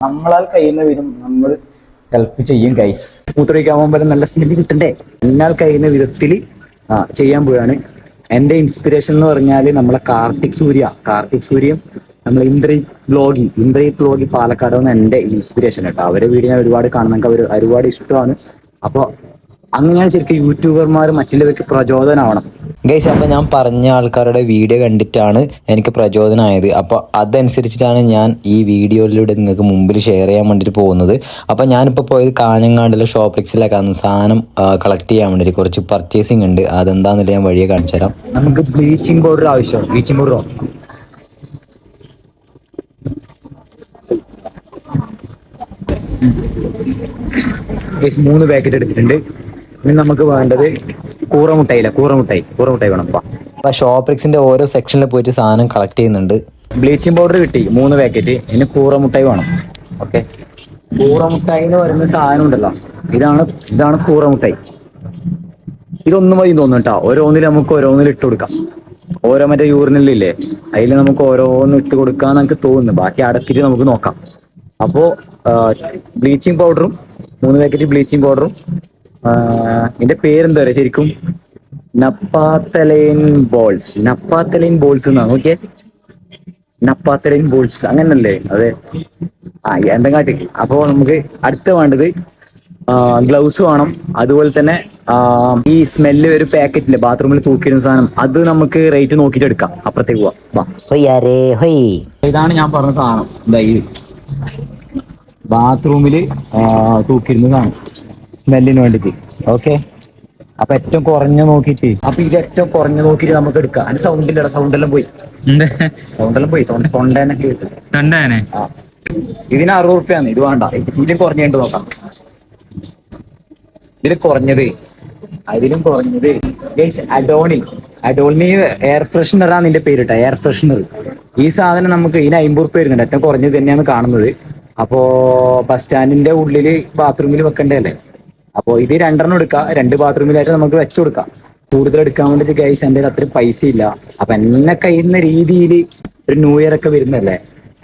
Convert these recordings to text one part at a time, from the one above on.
നമ്മളാൽ കഴിയുന്ന വിധം നമ്മൾ ഹെൽപ്പ് ചെയ്യും ഗൈസ് മൂത്രമൊഴിക്കാൻ പോകുമ്പോൾ നല്ല സ്മെല്ല് കിട്ടണ്ടേ? എന്നാൽ കഴിയുന്ന വിധത്തിൽ ചെയ്യാൻ പോവാണ്. എന്റെ ഇൻസ്പിറേഷൻ എന്ന് പറഞ്ഞാൽ നമ്മളെ കാർത്തിക് സൂര്യ. കാർത്തിക് സൂര്യൻ നമ്മൾ ഇന്ദ്രി ബ്ലോഗി ഇന്ദ്രി ബ്ലോഗി പാലക്കാട് എന്ന് എന്റെ ഇൻസ്പിറേഷൻ കേട്ടോ. അവരെ വീഡിയോ ഞാൻ ഒരുപാട് കാണുന്ന അവർ ഒരുപാട് ഇഷ്ടമാണ്. അപ്പോൾ അങ്ങനെയാണ് ശരിക്കും യൂട്യൂബർമാർ മറ്റുള്ളവർക്ക് പ്രചോദനമാവണം ഗൈസ് അപ്പോൾ ഞാൻ പറഞ്ഞ ആൾക്കാരുടെ വീഡിയോ കണ്ടിട്ടാണ് എനിക്ക് പ്രചോദനമായത് അപ്പോൾ അതനുസരിച്ചിട്ടാണ് ഞാൻ ഈ വീഡിയോയിലൂടെ നിങ്ങൾക്ക് മുമ്പിൽ ഷെയർ ചെയ്യാൻ വേണ്ടിയിട്ട് പോകുന്നത്. അപ്പോൾ ഞാനിപ്പോൾ പോയത് കാഞ്ഞങ്ങാടിലെ ഷോപ്ലെക്സിലേക്കാണ് സാധനം കളക്ട് ചെയ്യാൻ വേണ്ടിയിട്ട് കുറച്ച് പർച്ചേസിങ് ഉണ്ട്. അതെന്താണെന്നില്ല ഞാൻ വഴിയെ കാണിച്ചു തരാം നമുക്ക് ബ്ലീച്ചിങ് പൗഡർ ആവശ്യമാണ്. ബ്ലീച്ചിങ് പൗഡറോ മൂന്ന് പാക്കറ്റ് എടുത്തിട്ടുണ്ട്. ഇനി നമുക്ക് വേണ്ടത് കൂറമുട്ടായില്ല കൂറമുട്ടായി കൂറമുട്ടായി വേണം. അപ്പൊ അപ്പോൾ ഷോപ്ലെക്സിന്റെ ഓരോ സെക്ഷനിൽ പോയിട്ട് സാധനം കളക്ട് ചെയ്യുന്നുണ്ട്. ബ്ലീച്ചിങ് പൗഡർ കിട്ടി മൂന്ന് പാക്കറ്റ് ഇനി കൂറമുട്ടായി വേണം. ഓക്കെ. കൂറമുട്ടായി എന്ന് പറയുന്ന സാധനം ഉണ്ടല്ലോ. ഇതാണ് ഇതാണ് കൂറമുട്ടായി. ഇതൊന്നും മതി തോന്നും കേട്ടോ. ഓരോന്നിൽ നമുക്ക് ഓരോന്നിൽ ഇട്ട് കൊടുക്കാം. ഓരോ മറ്റേ യൂറിനില്ലേ അതിൽ നമുക്ക് ഓരോന്ന് ഇട്ട് കൊടുക്കാൻ നമുക്ക് തോന്നുന്നു. ബാക്കി അടക്കിട്ട് നമുക്ക് നോക്കാം. അപ്പോ ബ്ലീച്ചിങ് പൗഡറും മൂന്ന് പാക്കറ്റ് ബ്ലീച്ചിങ് പൗഡറും ഇതിന്റെ പേരെന്താ പറയാ ശരിക്കും? Naphthalene balls. നപ്പാത്തലൈൻ ബോൾസ് എന്നാണ് ഓക്കെ നപ്പാത്തലൈൻ ബോൾസ്. അങ്ങനല്ലേ? അതെ. ആ എന്തെങ്കിലും കാട്ടി അപ്പോ നമുക്ക് അടുത്ത വേണ്ടത് ഗ്ലൗസ് വേണം. അതുപോലെ തന്നെ ഈ സ്മെല്ല് ഒരു പാക്കറ്റിൽ ബാത്റൂമിൽ തൂക്കിയിരുന്ന സാധനം. അത് നമുക്ക് റേറ്റ് നോക്കിയിട്ട് എടുക്കാം. അപ്പുറത്തേക്ക് പോവാം. ഇതാണ് ഞാൻ പറഞ്ഞ സാധനം. ഇതാ. ഈ ബാത്റൂമിൽ തൂക്കിയിരുന്ന സാധനം. സ്മെല്ലിന് വേണ്ടിട്ട് ഓക്കെ അപ്പൊ ഏറ്റവും കുറഞ്ഞ നോക്കിയിട്ട്. അപ്പൊ ഇത് ഏറ്റവും കുറഞ്ഞു നോക്കിയിട്ട് നമുക്ക് എടുക്കാം. അതിന് സൗണ്ട് ഇല്ലടാ സൗണ്ട് എല്ലാം പോയി. സൗണ്ട് എല്ലാം പോയി. സൗണ്ട് തൊണ്ടേനൊക്കെ കിട്ടും. കണ്ടാനെ ഇതിന് അറുപത് റുപ്യാണ്. ഇത് വേണ്ട. ഇതിലും കുറഞ്ഞുണ്ട് നോക്കാം. ഇതിൽ കുറഞ്ഞത്. അതിലും കുറഞ്ഞത്. ഗൈസ് അഡോണി അഡോണി എയർ ഫ്രഷ്നറാണ് നിന്റെ പേരിട്ട എയർ ഫ്രഷ്നർ ഈ സാധനം നമുക്ക് ഇതിന് അമ്പത് റുപ്യ വരുന്നുണ്ട്. ഏറ്റവും കുറഞ്ഞത് തന്നെയാണ് കാണുന്നത്. അപ്പോ ബസ് സ്റ്റാൻഡിന്റെ ഉള്ളിൽ ബാത്റൂമിൽ വെക്കണ്ടല്ലേ അപ്പോ ഇത് രണ്ടെണ്ണം എടുക്കാം. രണ്ട് ബാത്റൂമിലായിട്ട് നമുക്ക് വെച്ചു കൊടുക്കാം. കൂടുതൽ എടുക്കാൻ വേണ്ടിട്ട് ഗൈസ് കയ്യിൽ അത്ര പൈസ ഇല്ല. അപ്പൊ എന്നെ കഴിയുന്ന രീതിയിൽ ഒരു ന്യൂ ഇയർ ഒക്കെ വരുന്നല്ലേ?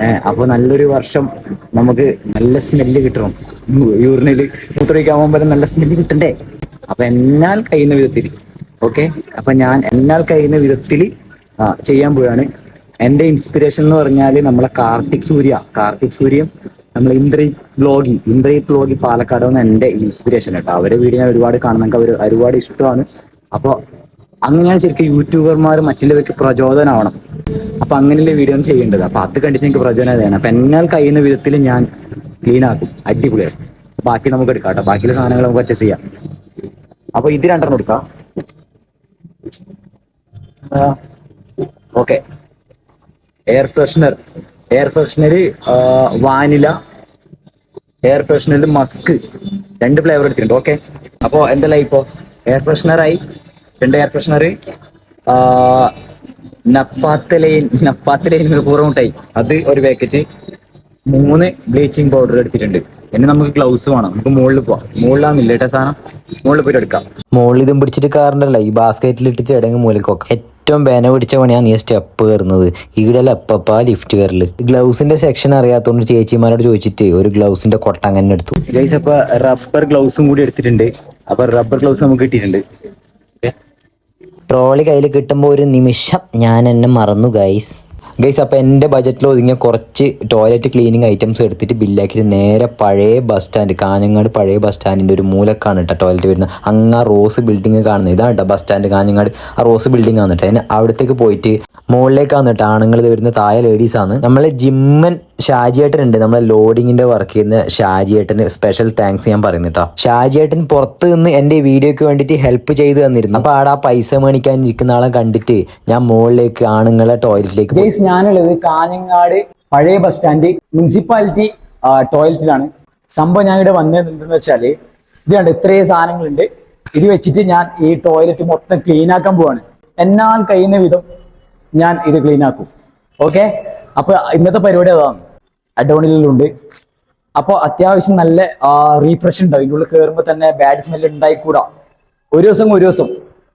ഏഹ് അപ്പൊ നല്ലൊരു വർഷം നമുക്ക് നല്ല സ്മെല്ല് കിട്ടണം. യൂറിനിൽ മൂത്രമൊഴിക്കാൻ പോകുമ്പോൾ നല്ല സ്മെല്ല് കിട്ടണ്ടേ? അപ്പൊ എന്നാൽ കഴിയുന്ന വിധത്തിൽ ഓക്കെ അപ്പൊ ഞാൻ എന്നാൽ കഴിയുന്ന വിധത്തിൽ ചെയ്യാൻ പോവാണ്. എന്റെ ഇൻസ്പിറേഷൻ എന്ന് പറഞ്ഞാൽ നമ്മളെ കാർത്തിക് സൂര്യ. കാർത്തിക് സൂര്യയും നമ്മൾ ഇന്ദ്രി ബ്ലോഗി ഇന്ദ്രി ബ്ലോഗി പാലക്കാട് എന്ന് എന്റെ ഇൻസ്പിറേഷൻ കേട്ടോ. അവരെ വീഡിയോ ഞാൻ ഒരുപാട് കാണുന്ന അവർ ഒരുപാട് ഇഷ്ടമാണ്. അപ്പോൾ അങ്ങനെയാണ് ശരിക്കും യൂട്യൂബർമാർ മറ്റുള്ളവർക്ക് പ്രചോദനമാവണം അപ്പൊ അങ്ങനെയുള്ള വീഡിയോ ആണ് ചെയ്യേണ്ടത്. അപ്പൊ അത് കണ്ടിട്ട് എനിക്ക് പ്രചോദനം വേണം അപ്പൊ എന്നാൽ കഴിയുന്ന വിധത്തിൽ ഞാൻ ക്ലീൻ ആക്കും. അടിപൊളിയാണ് ബാക്കി നമുക്ക് എടുക്കാം കേട്ടോ. ബാക്കിയുള്ള സാധനങ്ങൾ നമുക്ക് പർച്ചേസ് ചെയ്യാം. അപ്പൊ ഇത് രണ്ടെണ്ണം എടുക്കാം. Okay. Air freshener air freshener vanilla air ഫ്രഷ്നറിൽ musk രണ്ട് ഫ്ലേവർ എടുത്തിട്ടുണ്ട്. ഓക്കെ അപ്പോൾ എന്തെല്ലാം ഇപ്പോൾ എയർ ഫ്രഷ്നറായി രണ്ട് എയർ ഫ്രഷ്നർ നപ്പാത്തലൈൻ നപ്പാത്തലൈൻ പൂർവമുട്ടായി അത് ഒരു പാക്കറ്റ് മൂന്ന് ബ്ലീച്ചിങ് പൗഡർ എടുത്തിട്ടുണ്ട്. ഇനി നമുക്ക് ഗ്ലൗസ് വേണം. നമുക്ക് മുകളിൽ പോവാം. മുകളിലാന്നില്ല കേട്ടോ സാധനം. മുകളിൽ പോയിട്ട് എടുക്കാം. മുകളിൽ ഇതും പിടിച്ചിട്ട് കാറുണ്ടല്ലോ. ഈ ബാസ്ക്കറ്റിൽ ഇട്ടിട്ട് എടങ്ങ് മൂലക്കൊക്കെ ഏറ്റവും ബേന പിടിച്ച പണിയാണ് നീ സ്റ്റെപ്പ് കയറുന്നത്. ഈടെ എപ്പപ്പാ ലിഫ്റ്റ് കയറൽ? ഗ്ലൗസിന്റെ സെക്ഷൻ അറിയാത്തതുകൊണ്ട് ചേച്ചിമാരോട് ചോദിച്ചിട്ട് ഒരു ഗ്ലൗസിന്റെ കൊട്ട അങ്ങനെ എടുത്തു. ഗൈസ് അപ്പൊ റബ്ബർ ഗ്ലൗസും കൂടി എടുത്തിട്ടുണ്ട്. അപ്പൊ റബ്ബർ ഗ്ലൗസ് നമുക്ക് കിട്ടിയിട്ടുണ്ട്. ട്രോളി കയ്യിൽ കിട്ടുമ്പോൾ ഒരു നിമിഷം ഞാൻ എന്നെ മറന്നു ഗൈസ് ഗൈസ് അപ്പോൾ എന്റെ ബജറ്റിൽ ഒതുങ്ങിയ കുറച്ച് ടോയ്ലറ്റ് ക്ലീനിങ് ഐറ്റംസ് എടുത്തിട്ട് ബില്ലാക്കിയിട്ട് നേരെ പഴയ ബസ് സ്റ്റാൻഡ് കാഞ്ഞങ്ങാട് പഴയ ബസ് സ്റ്റാൻഡിന്റെ ഒരു മൂലക്കാണ് കേട്ടോ ടോയ്ലറ്റ് വരുന്നത്. അങ്ങ് ആ റോസ് ബിൽഡിംഗ് കാണുന്നത്. ഇതാണ് കേട്ടോ ബസ് സ്റ്റാൻഡ് കാഞ്ഞങ്ങാട്. ആ റോസ് ബിൽഡിംഗ് ആണ് കേട്ടോ അതിന് അവിടത്തേക്ക് പോയിട്ട് മുകളിലേക്കാണ് കേട്ടോ ആണുങ്ങൾ വരുന്ന താഴെ ലേഡീസാണ് നമ്മളെ ജിമ്മൻ ഷാജിയേട്ടൻ ഉണ്ട് നമ്മളെ ലോഡിങ്ങിന്റെ വർക്ക് ചെയ്യുന്ന ഷാജിയേട്ടന് സ്പെഷ്യൽ താങ്ക്സ് ഞാൻ പറയുന്നു കേട്ടോ ഷാജിയേട്ടൻ പുറത്ത് നിന്ന് എന്റെ വീഡിയോക്ക് വേണ്ടിയിട്ട് ഹെൽപ്പ് ചെയ്ത് തന്നിരുന്നു. അപ്പൊ ആടാ പൈസ മേടിക്കാൻ ഇരിക്കുന്ന ആളെ കണ്ടിട്ട് ഞാൻ മുകളിലേക്ക് ആണുങ്ങളെ ടോയ്ലറ്റിലേക്ക് ഞാനുള്ളത് കാഞ്ഞങ്ങാട് പഴയ ബസ് സ്റ്റാൻഡ് മുനിസിപ്പാലിറ്റി ടോയ്ലറ്റിലാണ് സംഭവം ഞാൻ ഇവിടെ വന്നത് എന്തെന്ന് വെച്ചാൽ ഇത് കണ്ട് ഇത്രയും സാധനങ്ങളുണ്ട്. ഇത് വെച്ചിട്ട് ഞാൻ ഈ ടോയ്ലറ്റ് മൊത്തം ക്ലീൻ ആക്കാൻ പോവാണ്. എന്നാൽ കഴിയുന്ന വിധം ഞാൻ ഇത് ക്ലീൻ ആക്കും. ഓക്കെ അപ്പൊ ഇന്നത്തെ പരിപാടി അതാണ്. അഡോണിലുണ്ട്. അപ്പോൾ അത്യാവശ്യം നല്ല റീഫ്രഷ് ഉണ്ടാവും ഇതിന്റെ ഉള്ളിൽ കയറുമ്പോൾ തന്നെ ബാഡ് സ്മെൽ ഉണ്ടായിക്കൂടാ. ഒരു ദിവസം ഒരു ദിവസം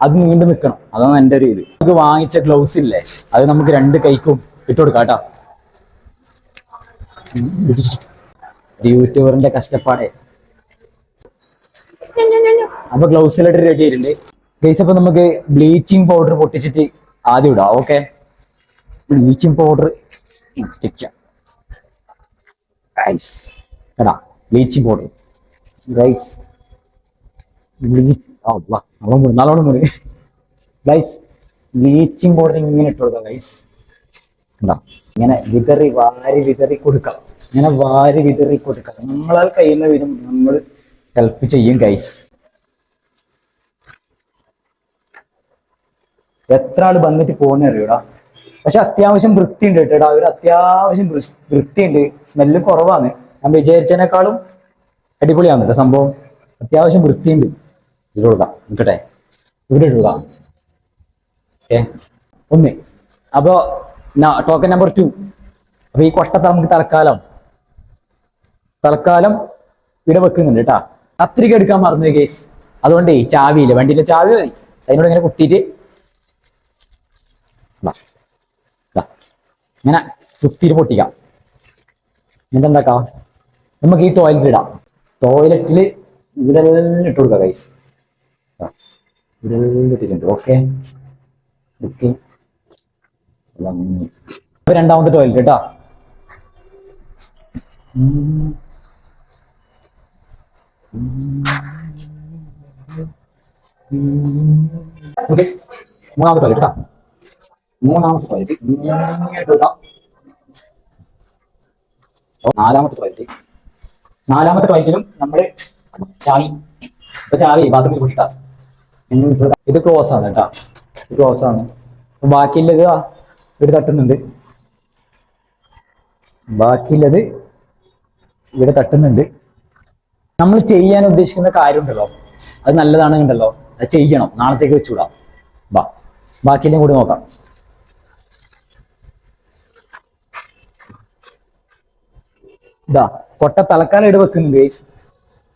അത് നീണ്ടു നിൽക്കണം. അതാണ് എന്റെ ഒരു ഇത്. നമുക്ക് വാങ്ങിച്ച ഗ്ലൗസ് ഇല്ലേ? അത് നമുക്ക് രണ്ട് കൈക്കും ഇട്ട് കൊടുക്കാം കേട്ടോ. യൂട്യൂബറിന്റെ കഷ്ടപ്പാടേ. അപ്പൊ ഗ്ലൗസ് എല്ലാം റെഡി ആയിട്ടുണ്ട്. ഗൈസ് അപ്പൊ നമുക്ക് ബ്ലീച്ചിങ് പൗഡർ പൊട്ടിച്ചിട്ട് ആദ്യം ഇടാം. ഓക്കെ ബ്ലീച്ചിങ് പൗഡർ ഗൈസ് എടാ ബ്ലീച്ചിങ് പൗഡർ ഗൈസ് നല്ലോണം മുടി നല്ലോണം മുറി ഗൈസ് ബ്ലീച്ചിങ് പൗഡർ ഇങ്ങനെ ഇട്ട് കൊടുക്കാം ഗൈസ് എന്താ ഇങ്ങനെ വിതറി വാരി വിതറി കൊടുക്കാം. ഇങ്ങനെ വാരി വിതറി കൊടുക്കാം. നമ്മളാൽ കഴിയുന്ന വിധം നമ്മൾ ഹെൽപ്പ് ചെയ്യും ഗൈസ് എത്ര ആൾ വന്നിട്ട് പോകുന്ന അറിയൂടാ പക്ഷെ അത്യാവശ്യം വൃത്തിയുണ്ട് കേട്ടോ അവർ അത്യാവശ്യം വൃത്തിയുണ്ട്. സ്മെല്ല് കുറവാണ്. ഞാൻ വിചാരിച്ചതിനേക്കാളും അടിപൊളിയാണ് കേട്ടോ സംഭവം. അത്യാവശ്യം വൃത്തിയുണ്ട്. ഇത് കൊടുക്കാം നിൽക്കട്ടെ ഇവിടെ ഇടുക. ഓക്കെ. ഒന്ന്. അപ്പോ ടോക്കൺ നമ്പർ ടു അപ്പൊ ഈ കൊട്ടത്ത നമുക്ക് തൽക്കാലം തൽക്കാലം ഇവിടെ വെക്കുന്നുണ്ട് കേട്ടാ. കത്രിക എടുക്കാൻ മറന്നു കേസ് അതുകൊണ്ടേ ചാവിയില്ല? വണ്ടിയിലെ ചാവി മതി. അതിനോട് ഇങ്ങനെ കുത്തിയിട്ട് ഇങ്ങനെ കുത്തിരി പൊട്ടിക്കാം. എന്നിട്ട് നമുക്ക് ഈ ടോയ്ലറ്റ് ഇടാം. ടോയ്ലറ്റിൽ ഇവിടെ എല്ലാം ഇട്ട് കൊടുക്കാം ഗൈസ് ഇവിടെ ഇട്ടിട്ടുണ്ട്. ഓക്കെ ഓക്കെ രണ്ടാമത്തെ ടോയ്ലറ്റ് കേട്ടാ. മൂന്നാമത്തെ ടോയ്ലറ്റ് കേട്ടാ മൂന്നാമത്തെ ടോയ്ലറ്റ് ഇങ്ങനെ കൊടുക്കാം നാലാമത്തെ ടോയ്ലറ്റ് നാലാമത്തെ ടോയ്ലറ്റിലും നമ്മൾ ചാവി ഇപ്പൊ ചാവി ബാത്റൂമിൽ കൂട്ടിട്ടാ ഇത് ക്ലോസ് ആണ് കേട്ടാ. ക്ലോസ് ആണ്. ബാക്കിയുള്ളത് ഇവിടെ തട്ടുന്നുണ്ട്. ബാക്കിയുള്ളത് ഇവിടെ തട്ടുന്നുണ്ട്. നമ്മൾ ചെയ്യാൻ ഉദ്ദേശിക്കുന്ന കാര്യം ഉണ്ടല്ലോ. അത് നല്ലതാണെന്നുണ്ടല്ലോ. അത് ചെയ്യണം. നാളത്തേക്ക് വെച്ചുകൂടാം. ബാ. ബാക്കിയെല്ലാം കൂടി നോക്കാം. ഇതാ കൊട്ട തലക്കാലം ഇട വെക്കുന്നുണ്ട്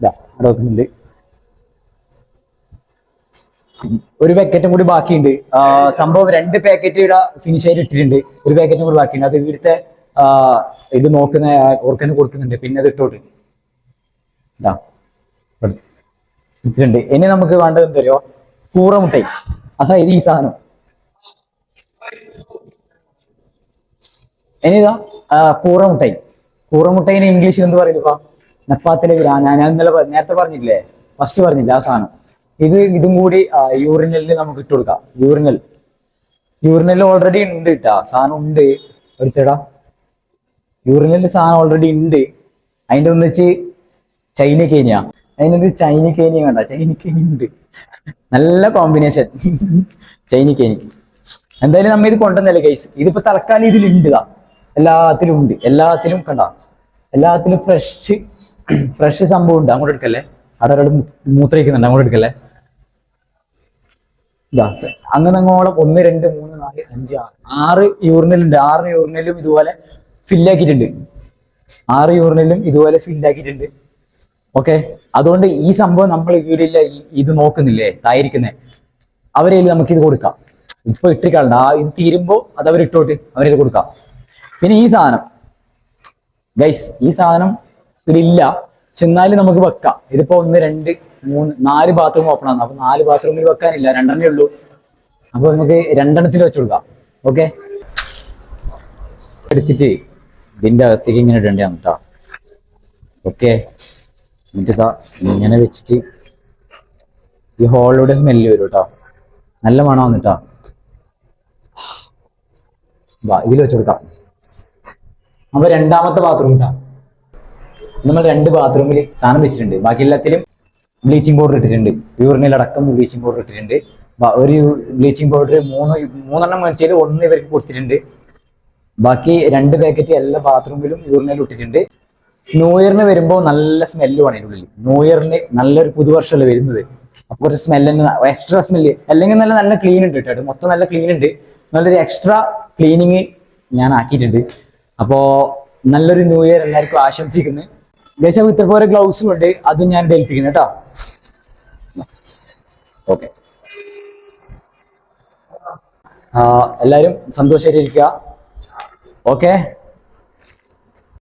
ഇതാ അവിടെ വെക്കുന്നുണ്ട്. ഒരു പാക്കറ്റും കൂടി ബാക്കിയുണ്ട്. സംഭവം രണ്ട് പാക്കറ്റ് ഇവിടെ ഫിനിഷ് ആയിട്ട് ഇട്ടിട്ടുണ്ട്. ഒരു പാക്കറ്റും കൂടി ബാക്കിയുണ്ട്. അത് ഇവിടുത്തെ ഇത് നോക്കുന്ന ഓർക്കുന്ന കൊടുക്കുന്നുണ്ട്. പിന്നെ അത് ഇട്ടോട്ട്. ഇതാ ഇട്ടിട്ടുണ്ട്. ഇനി നമുക്ക് വേണ്ടത് എന്തോ കൂറമുട്ടൈ അതായത് ഈ സാധനം. ഇനി ആ, കൂറമുട്ടൈ കൂറമുട്ടൈന് ഇംഗ്ലീഷിൽ എന്ത് പറയുന്നു നപ്പാത്തിലെ വില ഞാൻ ഇന്നലെ നേരത്തെ പറഞ്ഞില്ലേ ഫസ്റ്റ് പറഞ്ഞില്ല ആ സാധനം. ഇത് ഇതും കൂടി യൂറിനലിന് നമുക്ക് ഇട്ട് കൊടുക്കാം. യൂറിനൽ യൂറിനൽ ഓൾറെഡി ഉണ്ട് ഇട്ടാ സാധനം ഉണ്ട്. ഒരുത്തേടാ യൂറിനലിൽ സാധനം ഓൾറെഡി ഉണ്ട്. അതിന്റെ ഒന്നിച്ച് ചൈന കേനിയ അതിനൊരു ചൈന കേനിയ വേണ്ട ചൈന കേനി ഉണ്ട്. നല്ല കോമ്പിനേഷൻ ചൈന കേനി എന്തായാലും നമ്മ ഇത് കൊണ്ടുവന്നല്ലേ കേസ് ഇതിപ്പോ തൽക്കാലം ഇതിലുണ്ട് ഇതാ എല്ലാത്തിലും ഉണ്ട്. എല്ലാത്തിലും കണ്ട. എല്ലാത്തിലും ഫ്രഷ് ഫ്രഷ് സംഭവം ഉണ്ട്. അങ്ങോട്ട് എടുക്കല്ലേ? അവിടെ ഒരാൾ മൂത്രയിക്കുന്നുണ്ട് അങ്ങോട്ട് എടുക്കല്ലേ? അങ്ങനെ അങ്ങോളം ഒന്ന് രണ്ട് മൂന്ന് നാല് അഞ്ച് ആറ്. ആറ് യൂറിനലുണ്ട് ആറ് യൂറിനലും ഇതുപോലെ ഫില്ലാക്കിയിട്ടുണ്ട് ആറ് യൂറിനലും ഇതുപോലെ ഫില്ലാക്കിയിട്ടുണ്ട് ഓക്കെ അതുകൊണ്ട് ഈ സംഭവം നമ്മൾ ഇവരില്ല ഇത് നോക്കുന്നില്ലേ? തായിരിക്കുന്നേ അവരെ നമുക്ക് ഇത് കൊടുക്കാം. ഇപ്പൊ ഇട്ടിക്കാളുണ്ട് ആ ഇത് തീരുമ്പോ അത് അവരിട്ടോട്ട് അവരിത് കൊടുക്കാം. പിന്നെ ഈ സാധനം. ഗൈസ് ഈ സാധനം ഇതിലില്ല. എന്നാലും നമുക്ക് വെക്കാം. ഇതിപ്പോ ഒന്ന് രണ്ട് മൂന്ന് നാല് ബാത്റൂം ഓപ്പൺ ആണ്. അപ്പൊ നാല് ബാത്റൂമിൽ വെക്കാനില്ല. രണ്ടെണ്ണേ ഉള്ളൂ. അപ്പൊ നമുക്ക് രണ്ടെണ്ണത്തിൽ വെച്ച് കൊടുക്കാം. ഓക്കെ എടുത്തിട്ട് ഇതിന്റെ അകത്തേക്ക് ഇങ്ങനെ ഇടണ്ടാണ് കേട്ടോ ഓക്കെ എന്നിട്ട് ഇങ്ങനെ വെച്ചിട്ട് ഈ ഹോളിലൂടെ സ്മെല്ല് വരും കേട്ടോ നല്ല മണം കേട്ടോ വാ ഇതിൽ വെച്ച് കൊടുക്കാം. അപ്പൊ രണ്ടാമത്തെ ബാത്റൂം ഇതാണ് നമ്മൾ രണ്ട് ബാത്റൂമിൽ സാധനം വെച്ചിട്ടുണ്ട്. ബാക്കി എല്ലാത്തിലും ബ്ലീച്ചിങ് പൗഡർ ഇട്ടിട്ടുണ്ട്. യൂറിനിൽ അടക്കം ബ്ലീച്ചിങ് പൗഡർ ഇട്ടിട്ടുണ്ട്. ഒരു ബ്ലീച്ചിങ് പൗഡർ മൂന്ന് മൂന്നെണ്ണം മേടിച്ചതിൽ ഒന്ന് ഇവർക്ക് കൊടുത്തിട്ടുണ്ട്. ബാക്കി രണ്ട് പാക്കറ്റ് എല്ലാ ബാത്റൂമിലും യൂറിനിലും ഇട്ടിട്ടുണ്ട്. ന്യൂ ഇയറിന് വരുമ്പോൾ നല്ല സ്മെല്ല് വേണം ഇതിനുള്ളിൽ ന്യൂ ഇയറിന് നല്ലൊരു പുതുവർഷമല്ലേ വരുന്നത്. അപ്പൊ കുറച്ച് സ്മെല്ലിന് എക്സ്ട്രാ സ്മെല്ല് അല്ലെങ്കിൽ നല്ല നല്ല ക്ലീൻ ഉണ്ട് കേട്ടോ. മൊത്തം നല്ല ക്ലീൻ ഉണ്ട്. നല്ലൊരു എക്സ്ട്രാ ക്ലീനിങ് ഞാൻ ആക്കിയിട്ടുണ്ട്. അപ്പോ നല്ലൊരു ന്യൂ ഇയർ എല്ലാവർക്കും ആശംസിക്കുന്നു. ദേശം ഇത്ര പോലെ ഗ്ലൗസും ഉണ്ട് അതും ഞാൻ ഏൽപ്പിക്കുന്നു കേട്ടോ. ഓക്കെ എല്ലാവരും സന്തോഷമായിട്ടിരിക്കുക. ഓക്കെ